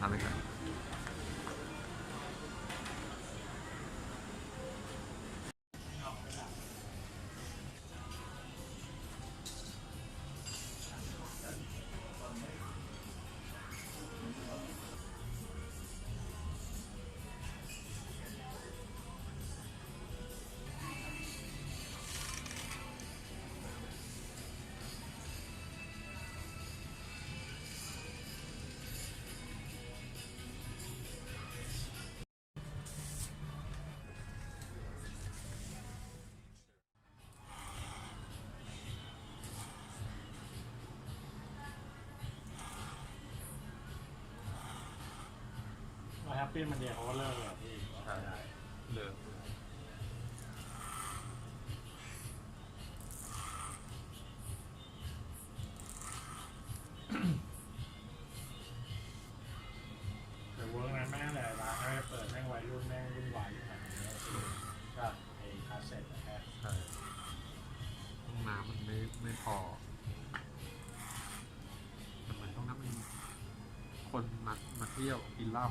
ทำไเราแฮปปี้มันเดียวเขาก็เลิกเลยพี่ใช่เลิกแต่เวิร์กนั้นแม่งเลยร้านไม่เปิดแม่งวัยรุ่นแม่งรุ่นวายอยู่แบบนี้ก็ไอ้คาสเซ็ตนะฮะใช่ห้องน้ำมันไม่ไม่พอ มันเหมือนห้องน้ำมันคนมามาเที่ยวกินเหล้า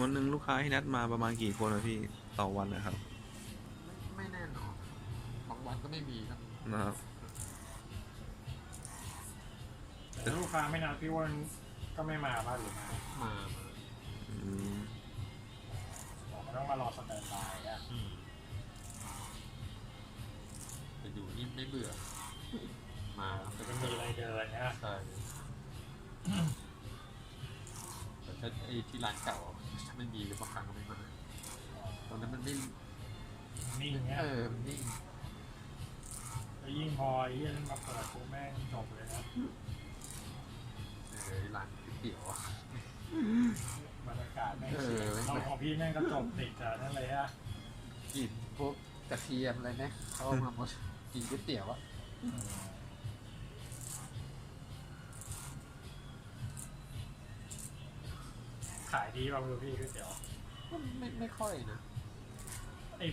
วันหนึ่งลูกค้าที่นัดมาประมาณกี่คนนะพี่ต่อวันนะครับ ไม่แน่นอนบางวันก็ไม่มีครับนะครับ แต่ลูกค้าไม่นัดพี่อ้วนก็ไม่มาบ้านหรือมามาอืมบอกว่าต้องมารอสแตนบายอะอืมแต่อยู่นี่ไม่เบื่อ มาแล้วจะก็มีอะไรเดินนะ ใช่แต่ถ้าไอ้ที่ร้านเก่า ถ้าไม่มีหรือบางครั้งก็ไม่มาตอนนั้นมันไม่นิ่งเงี้ยเออมันนิ่งแล้วยิ่งพอไอ้เรื่องมาเปิดปุ๊บแม่งจบเลยนะเออร้านก๋วยเตี๋ยวอะ บรรยากาศแม่งเออ เราของพี่แม่งก็จบติดแต่นั่นเลยอะกลิ่นพวกกระเทียมอะไรเนี่ยเข้ามาหมดกินก๋วยเตี๋ยวอะ ขายดีป่ะไม่รู้พี่ก๋วยเตี๋ยวก็ไม่ไม่ค่อยนะไอ้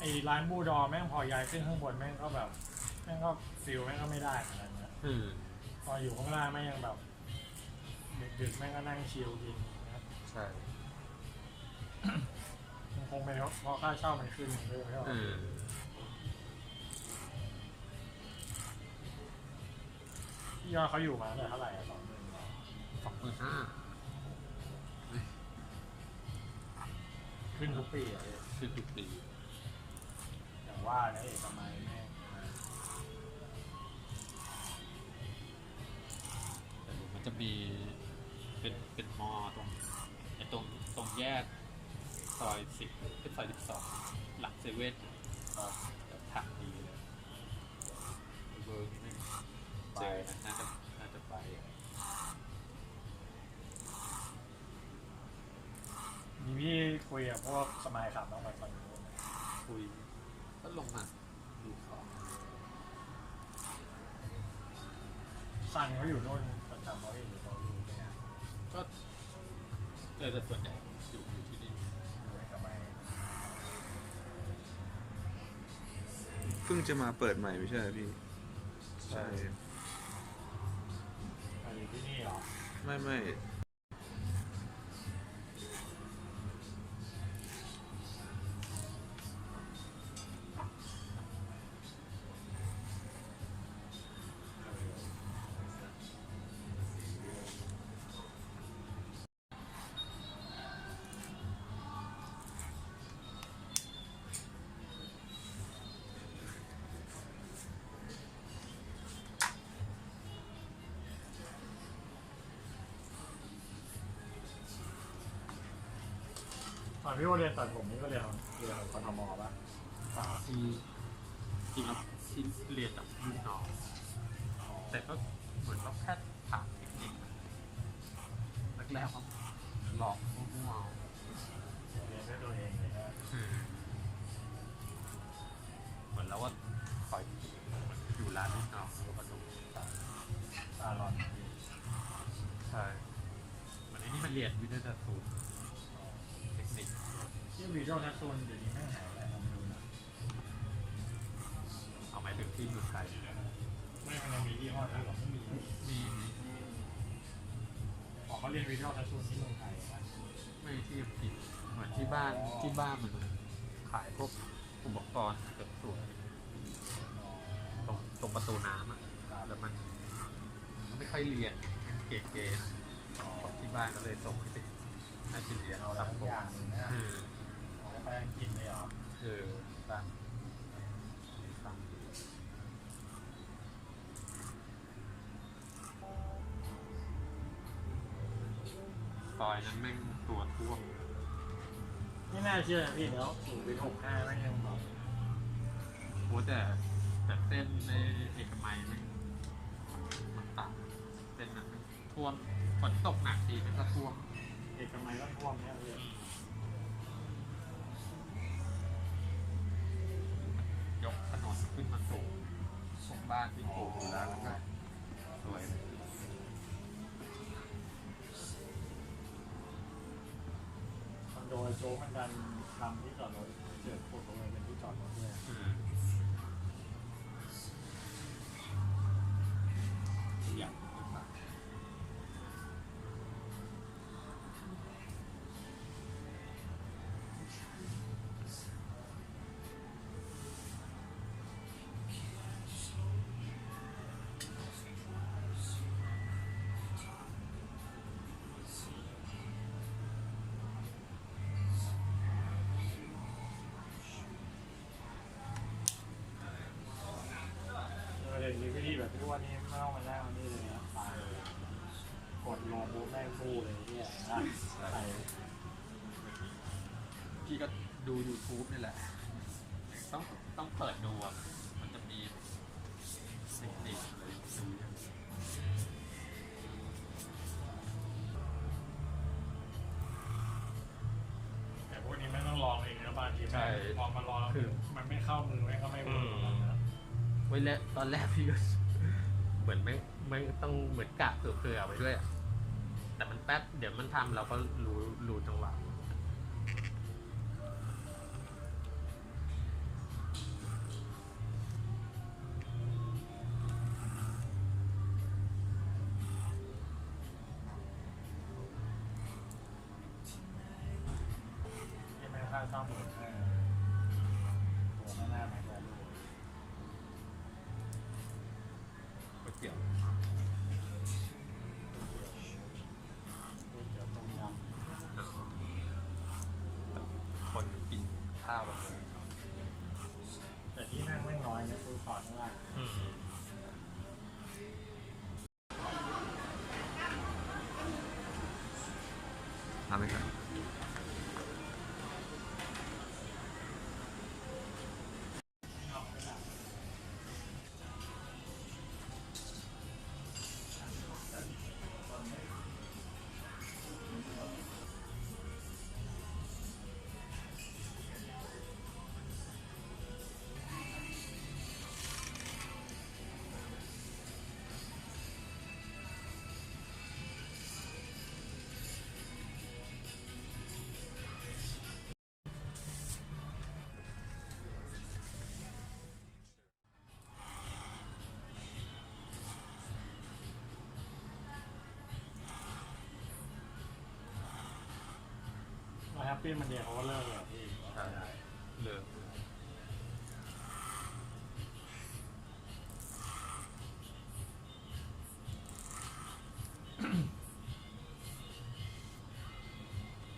ไอ้ร้านบูดอแม่งพอย้ายขึ้นข้างบนแม่งก็แบบแม่งก็ฟิลแม่งก็ไม่ได้เหมือนกันนะเออพออยู่ข้างล่างแม่งยังแบบดึกๆแม่งก็นั่งชิลกินนะใช่มันคงเป็นเพราะค่าเช่ามันขึ้นด้วยใช่เอไหมอพี่ยอดเขาอยู่มาตั้งแต่เท่าไหร่อะสองหมื่นสองหมื่นห้า ขึ้นทุกปีอะพี่คือทุกปีอย่างว่านะเอกมัยแม่งแต่เดี๋ยวมันจะมีเป็นเป็นมอตรงไอ้ตรงตรงแยกซอยสิบเป็นซอยสิบสองหลังเซเว่นก็แบบทางดีเลยเวิร์กไม่เจอนะน่าจะน่าจะไป มีพี่ คุยกับพวกสมัยขับบ้างไหมตอนนี้คุยก็ลงมาดูของซันเขาอยู่โน่นประจำเขาเองหรือเขาอยู่ที่ไหนก็เออแต่ส่วนใหญ่อยู่อยู่ที่นี่อยู่เอกมัยเพิ่งจะมาเปิดใหม่ไม่ใช่เหรอพี่ ใช่อะอยู่ที่นี่เหรอ ไม่ไม่ ตอนพี่ว่าเรียนตัดผมนี่ก็เรียนเรียนกทมป่ะที่จริงแล้วที่เรียนกับรุ่นน้องแต่ก็เหมือนว่าแค่ถามเทคนิคแรกๆเขาหลอกมั่วๆเรียนด้วยตัวเองเลยนะเหมือนเราว่าคอยอยู่ร้านลูกน้องแล้วก็ดูซาลอนใช่เหมือนไอ้นี่มันเรียนวิทยาศาสตร์ ที่วีดีโอทัศนเดี๋ยวนี้แม่งหายไปทำดูนะเอาหมายถึงที่เมืองไทยไม่มันมียี่ห้อที่หรอไม่มีมีมีออกเขาเรียนวีดีโอทัศนที่เมืองไทยนะไม่ที่อังกฤษเหมือนที่บ้านที่บ้านมันขายพวกอุปกรณ์เสริมสวยตรงตรงประตูน้ำอะแล้วมันไม่ค่อยเรียนเก๋ๆนะที่บ้านก็เลยส่งให้ไปให้ไปเรียนเอาทำพวกอย่างนะเออเอา ไปอังกฤษเลยเหรอเออตั้งตั้งซอยนั้นแม่งตัวท่วมไม่น่าเชื่อนะพี่เดี๋ยวศูนย์เป็นหกห้าแม่งยังบอกโอ้แต่แต่เส้นในเอกมัยแม่งมันต่ำเส้นนั้นแม่งท่วมฝนตกหนักทีมันก็ท่วมเอกมัยก็ท่วมเนี่ยเลย ยกถนนขึ้นมาสูงพวกบ้านที่ปลูกอยู่แล้วแล้วก็สวยเลยคอนโดไอ้โจ๊กมันดันทำที่จอดรถเกิดปวดตรงเลยเป็นที่จอดรถด้วย อืม แบบทุกวันนี้ไม่ต้องมานั่งอันนี่เลยนะตายกดลงปุ๊บแม่งฟู่เลยเนี่ยนะใส่พี่ก็ดู YouTube นี่แหละ ต้องต้องเปิดดูอะ มันจะมีเทคนิคอะไรดูอย่างแต่พวกนี้ไม่ต้องลองเองนะบางทีแม่งพอมาลองแล้วมันไม่เข้ามือแม่งก็ไม่เวิร์กนะไว้แล้วตอนแรกพี่ก็ เหมือนไม่ไม่ต้องเหมือนกะเผื่อๆไว้ด้วย แต่มันแป๊บเดี๋ยวมันทำเราก็รู้รู้จังหวะ ทำไปปี้มันเดียวเขาก็เลิกเลยพี่ใช่เลิก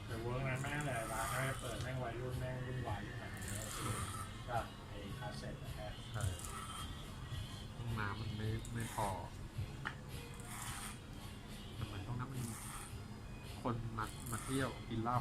แต่เวิร์กนั้นแม่งเลยร้านไม่เปิดแม่งวัยรุ่นแม่งรุ่นวายอยู่ไหนเนี่ยก็ไอ้คาสเซ็ตนะฮะใช่ห้องน้ำมันไม่ไม่พอแต่เหมือนห้องน้ำมันคนมามาเที่ยวกินเหล้า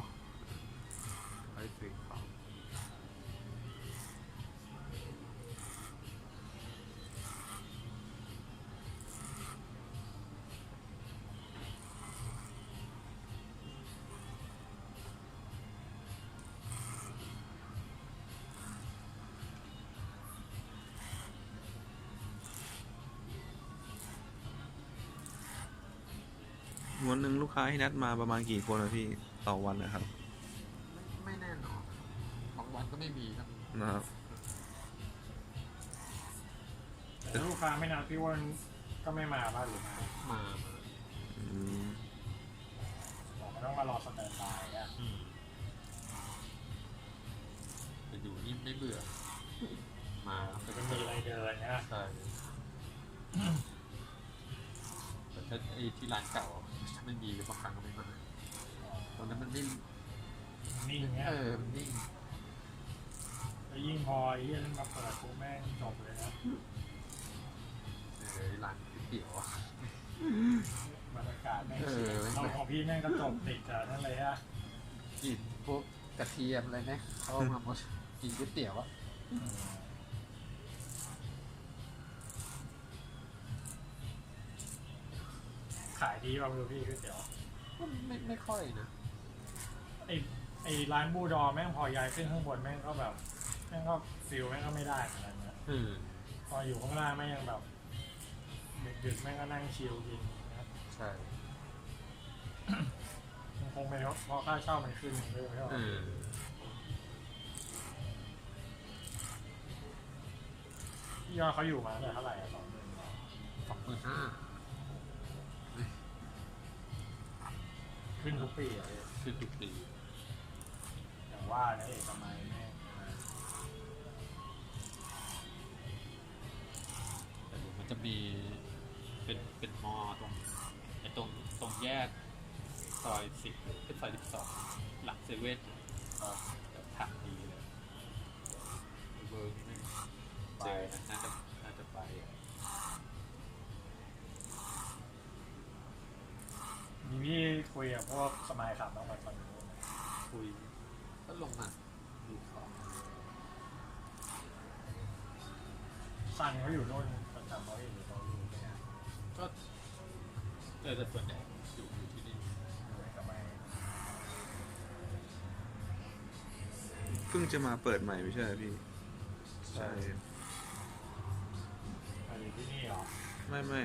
วันหนึ่งลูกค้าให้นัดมาประมาณกี่คนอะพี่ต่อวันนะครับไม่ไม่แน่นอนบางวันก็ไม่มีครับนะครับ แต่ถ้าลูกค้าไม่นัดพี่อ้วนก็ไม่มาบ้านหรือมามามาอืมบอกว่าต้องมารอสแตนบายอะอืมแต่อยู่นี่ไม่เบื่อ มาจะเป็นมีอะไรเดินนะใช่แต่ถ้าไอ้ที่ร้านเก่าถ้า ไม่มีบางครั้งก็ไม่มาตอนนั้นมันไม่นิ่งเงี้ยเออมันนิ่งแล้วยิ่งพอไอ้เหี้ยนั่นมาเปิดปุ๊บแม่งจบเลยนะเออร้านก๋วยเตี๋ยวอะบรรยากาศแม่งเอเสีอยเราของพี่แม่งก็จบติดจากนั่นเลยอะกลินพวกกระเทียมอะไรไหมเขาเอามาหมดกินก๋วยเตี๋ยวอะขา ยดีป่ะไม่รู้พี่ก๋วยเตี๋ยวก็ไม่ไม่ค่อยนะไอไอร้านบูดอแม่งพอย้ายขึ้นข้างบนแม่งก็แบบแม่งก็ฟิลแม่งก็ไม่ได้เหมือนกันนะเออพออยู่ข้างล่างแม่งยังแบบดึกๆแม่งก็นั่งชิลกินนะใช่มันคงเป็นเพราะค่าเช่ามันขึ้นด้วยไม่ใช่หรอเออพี่ยอดเขาอยู่มาตั้งแต่เท่าไหร่อะสองเดือนสองหมื่นห้า ขึ้นทุกปีอะคือทุกปีอย่างว่านะเอกมัยแม่งแต่เดี๋ยวมันจะมีเป็นเป็นมอตรงไอ้ตรงตรงแยกซอยสิบเป็นซอยสิบสองหลังเซเว่นก็แบบทางดีเลยเวิร์กไม่เจอนะน่าจะ พี่คุยกับพวกสมัยขับน้องมาตอนนู้นนะคุยก็ลงมาดูของซันเขาอยู่นู่นประจำเขาอยู่เขาอยู่ที่เนี่ยก็เออแต่ส่วนใหญ่อยู่อยู่ที่นี่อยู่ในสมัยเพิ่งจะมาเปิดใหม่ไม่ใช่เหรอพี่ ใช่มาอยู่ที่นี่เหรอ ไม่ไม่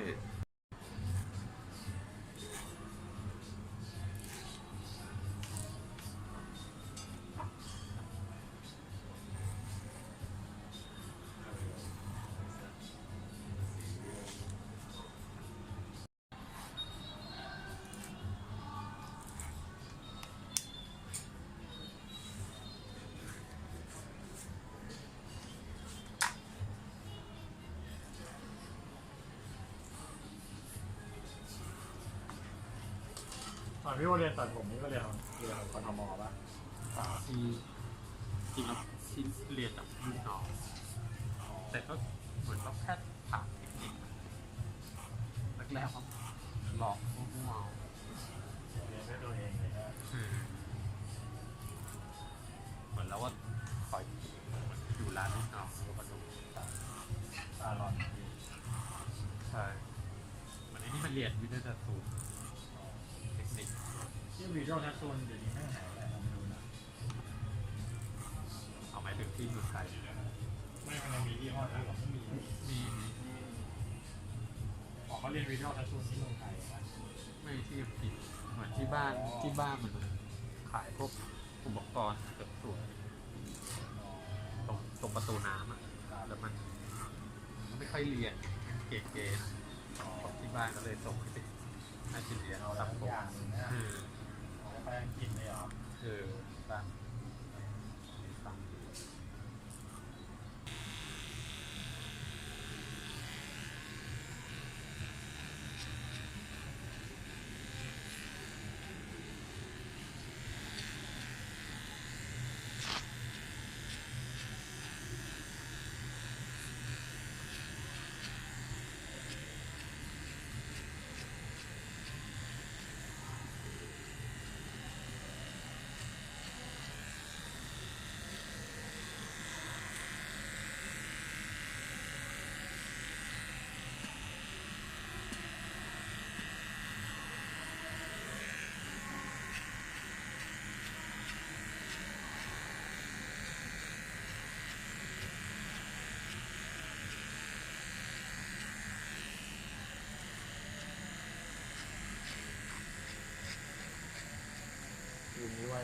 อนพี่ว่าเรียนตัดผมนี่ก็เรียนของเรียนของกทมป่ะที่จริงแล้วที่เรียนกับรุ่นน้องแต่ก็เหมือนว่าแค่ถามเทคนิคแรกๆเขาหลอกมั่วๆเรียนด้วยตัวเองเลยนะเหมือนแล้วว่าคอยอยู่ร้านลูกน้องแล้วก็ดูซาลอนใช่เหมือนไอ้นี่มันเรียนวิทยาศาสตร์ ติดที่วิดีโอแทัศนเดี๋ยวนี้แม่งหายไปเราไม่รู้นะเอาหมายถึงที่เมืองไทยไม่มันยังมีที่ห้อที่ผมไม่มีมีบอกเขาเรียนวิดีโอแทัศนที่เมืองไทยนะไม่ที่อังกฤษเหมือนที่บ้านที่บ้านมันขายพวกอุปกรณ์เสริมสวยตรงตรงประตูน้ำอะแล้วมันมันไม่ค่อยเรียนเก๋ๆนะของที่บ้านก็เลยส่งให้ ให้ไปเรียนเอาแล้วทำผมอย่างหนึงนะเออเอาไปอังกฤษเลยเหรอเออบ้าน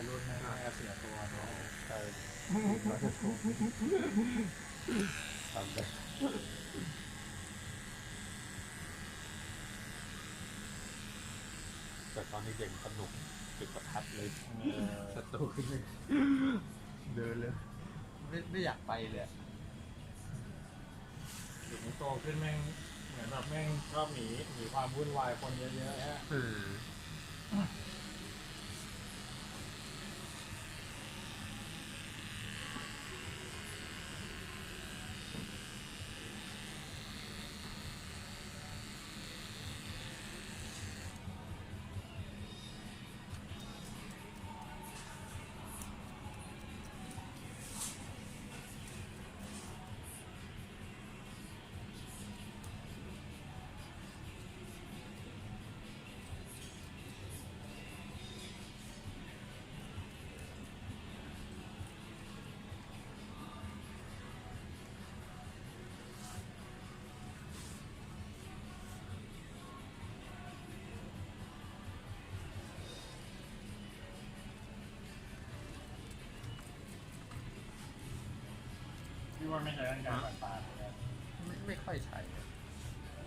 รุ่นแม่งแม่เสียตัวเนาะใช่ทำได้แต่ตอนนี้เด็กสนุกจุดประทัดเลยเออศัตรูขึ้นเลยเดินเลยไม่ไม่อยากไปเลยอะเดี๋ยวนี้โตขึ้นแม่งเหมือนแบบแม่งชอบหนีหนีความวุ่นวายคนเยอะๆฮะ พี่ว่าไม่ใช่เรื่องการตัดปาดเลยไม่ไม่ค่อยใช้อะ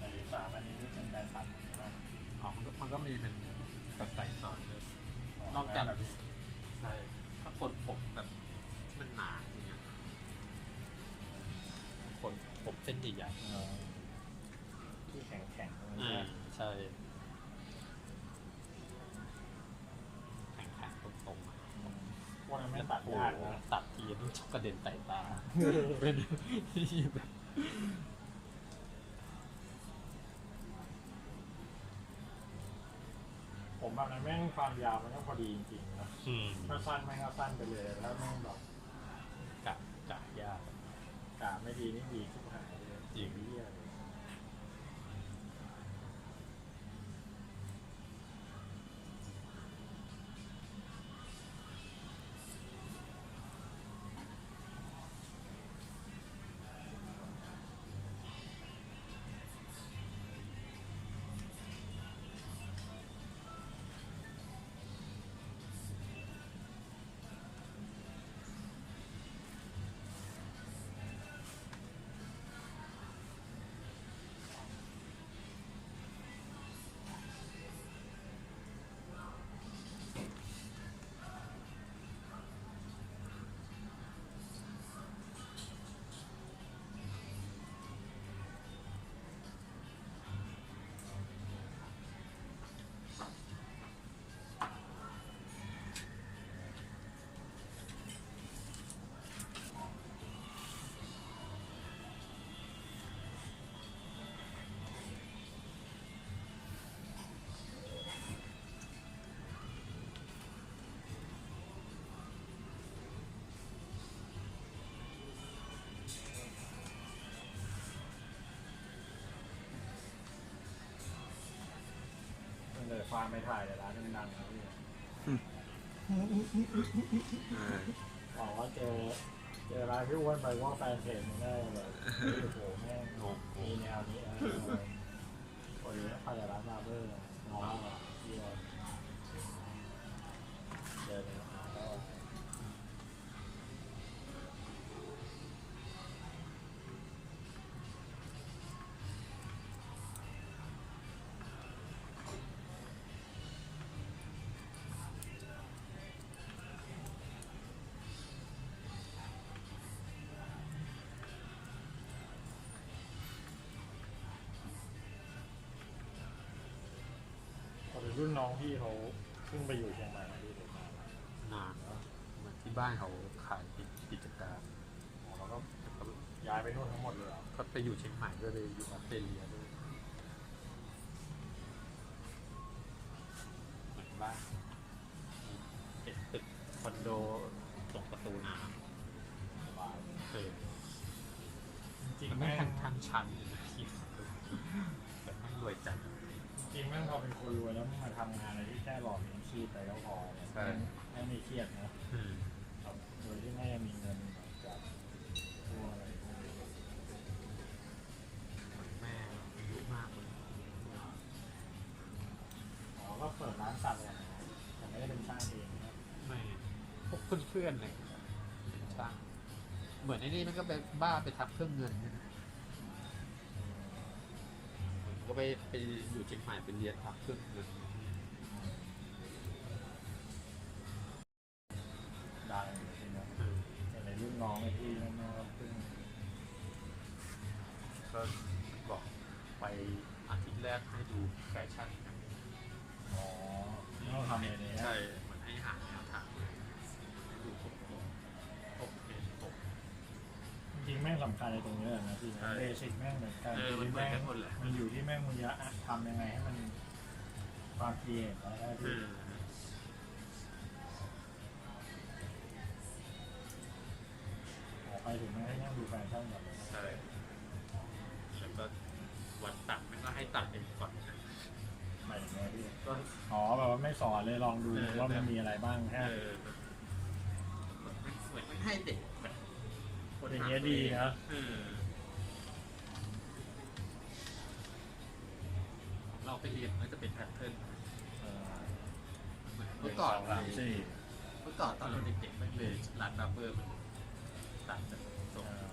ในสามอันนี้เป็นการตัดนะอ๋อมันก็มันก็มีเป็นแบบใส่สอนเลยนอกจากใช่ถ้าคนผมแบบมันหนาอย่างเงี้ยคนผมเส้นใหญ่เออที่แข็งแข็งๆอ่าใช่แข็งๆตรงๆอะพวกนั้นไม่ตัดยากนะตัด ทีนี่ชกกระเด็นใส่ตา เป็นที่แบบผมแบบนั้นแม่งความยาวมันก็พอดีจริงๆนะอืมถ้าสั้นแม่งก็สั้นไปเลยแล้วแม่งแบบกะกะยากกาไม่ดีนี่ดีทุกหายเลยจริง ความไม่ถ่ายแต่ร้านดังๆนะพี่ใช่บอกว่าเจอเจอร้านที่อ้วนไปว่าแฟนเพจมันได้แบบโอ้โหแม่งมีแนวนี้เออโอ้ยไปแต่ร้านมาเบอร์น้องอะที่เราเรุ่นน้องพี่เขาเพิ่งไปอยู่เชียงใหม่มาดีเลยมานานแล้วเหมือนที่บ้านเขาขายกิจการแล้วก็ย้ายไปนู่นทั้งหมดเลยเหรอก็ไปอยู่เชียงใหม่ด้วยเลยอยู่ออสเตรเลียด้วยเหมือนบ้านเป็นตึกคอนโดตรงประตูน้สบายำเออจริงมันๆไม่แม่งทางทางชันเลยนะที่แต่ไม่รวยจัดจ ริงๆแม่งพอเป็นคนรวยแล้วมึงมาทำงานอะไรที่แค่หล่อเลี้ยงชีพไปก็พอเนี่ยใช่ ไม่มีเครียดนะอืมครับโดยที่ไม่มีเงินจากตัวอะไรพวกนี้แม่อายุมากเลยอ๋อก็เปิดร้านสัตว์แหละแต่ไม่ได้เป็นช่างเองนะไม่เพื่อนๆอะไรอย่างเงี้ยเป็นช่างเหมือนไอ้นี่มันก็ไปบ้าไปทำเครื่องเงินเนี่ ก็ไปไปอยู่เชียงใหม่ไปเรียนทำเครื่องเงินดังเลยทีเนี้ยเออแต่ในรุ่นน้องไอ้ที่นั่นนะก็เพิ่ง ก็บอก ๆแม่งสำคัญในตรงนี้แหละนะพี่ใช่เบสิกแม่งเหมือนกันเออมันเหมือนกันหมดแหละ มันอยู่ที่แม่งมึงจะทำยังไงให้มันความเพียรแล้วก็เอที่อออกไปถึงแม่งให้นั่งดูแฟชั่นก่อนเลยใช่แล้วก็วันตัดมันก็ให้ตัดเองก่อนนะใหม่ไงพี่ก็อ๋อแบบว่าไม่สอนเลยลองดูเออว่ามันมีอะไรบ้างแค่ เออแบบเหมือนมันให้เด็กแบบคน อย่างหาเงี้ยดีนะเออเราไปเรียนมันจะเป็นแพทเทิร์นเออเหมือนหนึ่เมื่งอสก่ออนงสามสี่เมื่อก่อนตอนเราเด็กๆไม่เลยร้านบาร์เบอร์มันตัดจากตรงเออ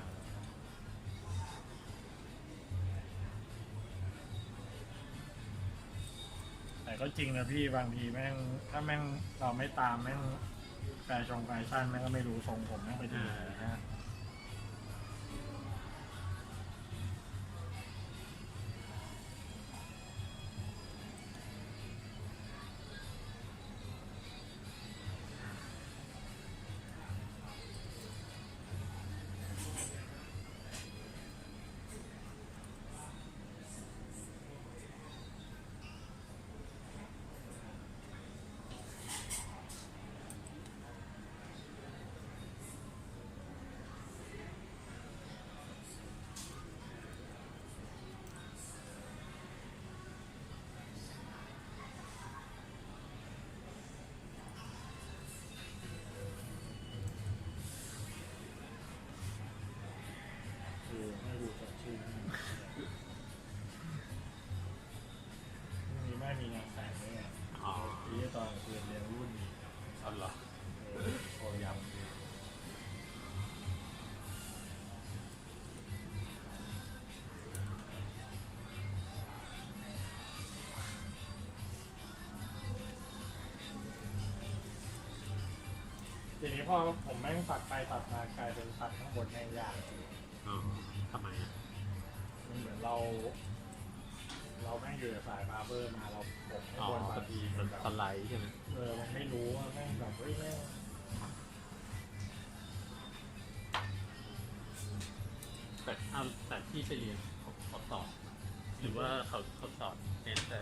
แต่ก็จริงนะพี่บางทีแม่งถ้าแม่งเราไม่ตามแม่งแฟชั่นแฟชั่นแม่งก็ไม่รู้ทรงผมแม่งไปถึงไหนนะ ทีนี้พอผมแม่งตัดไปตัดมากลายเป็นตัดข้างบนแม่งยากอ๋อทำไมอะมันเหมือนเรา เราแม่งอยู่ในสายบาร์เบอร์มาเราผมไม่อ๋อควรพบาองทีดีมัมันนแบบสไลด์ใช่ไหมเออมันไม่รู้ว่าแม่งแบบเฮ้ยแม่งแต่เอาแต่ที่ไปเรียนเขาเขาสอนหรือว่าเขาเขาสอนเน้นแต่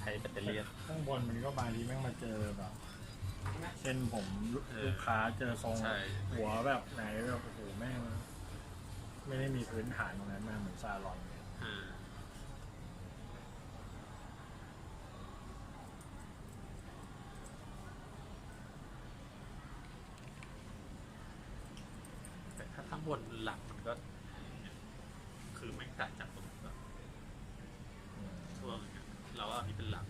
ใช้แบตเตอรี่ข้างบนมันก็บางทีแม่งมาเจอแบบ เส้นผมลูเออ ลูกค้าเจอทรงใช่ หัวแบบไหนแบบโอ้โหแม่งไม่ได้มีพื้นฐานตรงนั้นมาเหมือนซาลอนเนี่ยอ่าแต่ถ้าข้างบนหลังมันก็ คือไม่ตัดจากตรงแบบอืม ช่วงเนี้ยเราเอาอันนี้เป็นหลัก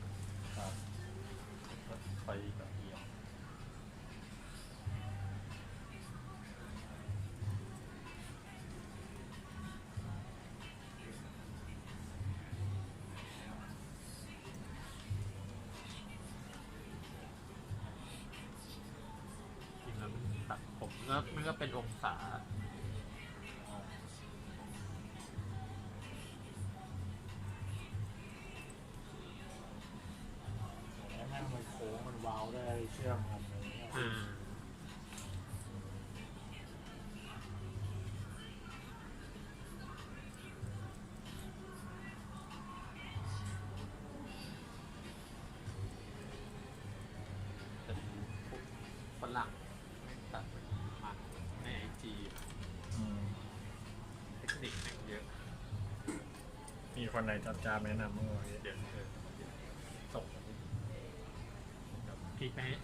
ตัดผมก็มันก็เป็นองศาแม่งมันโค้งมันเว้าวได้เชื่อมกันเลยเนี่ยอ่า เป็นพวกฝรั่งแม่งตัดเป็นมันในไอจี อืม เทคนิคแม่งเยอะ มี คนไหนจับจามแนะนำบ้างไหมเดี๋ยวเออส่งมาให้ดูเดี๋ยวพี่ไปให้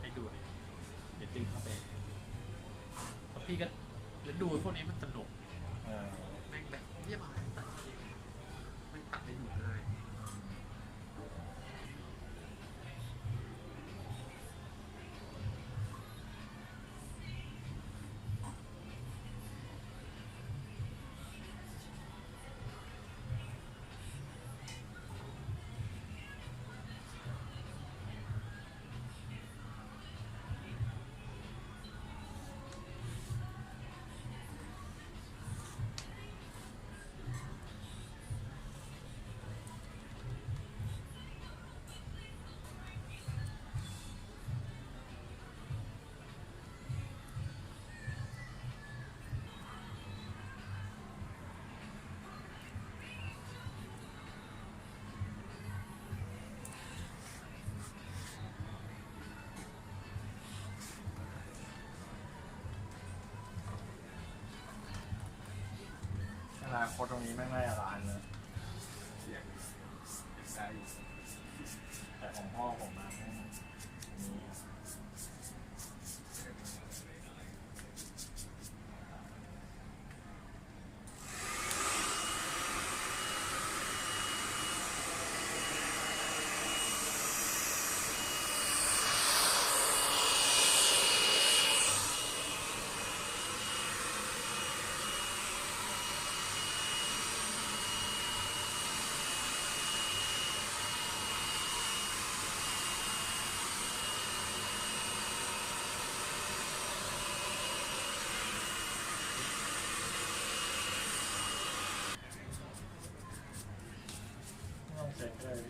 ให้ดูเลยเดี๋ยวดึงเข้าไปแล้วพี่ก็แล้วดูพวกนี้มันสนุก เออ นาคตตรงนี้ไม่ได้ล้านนะเสียงได้อยู่แต่ของพ่อผมนะแม่งอันนี้ ไม่ต้องเซ็นเลย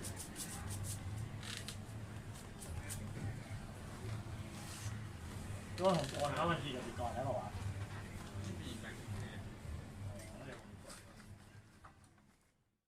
ก็ผมโอนเ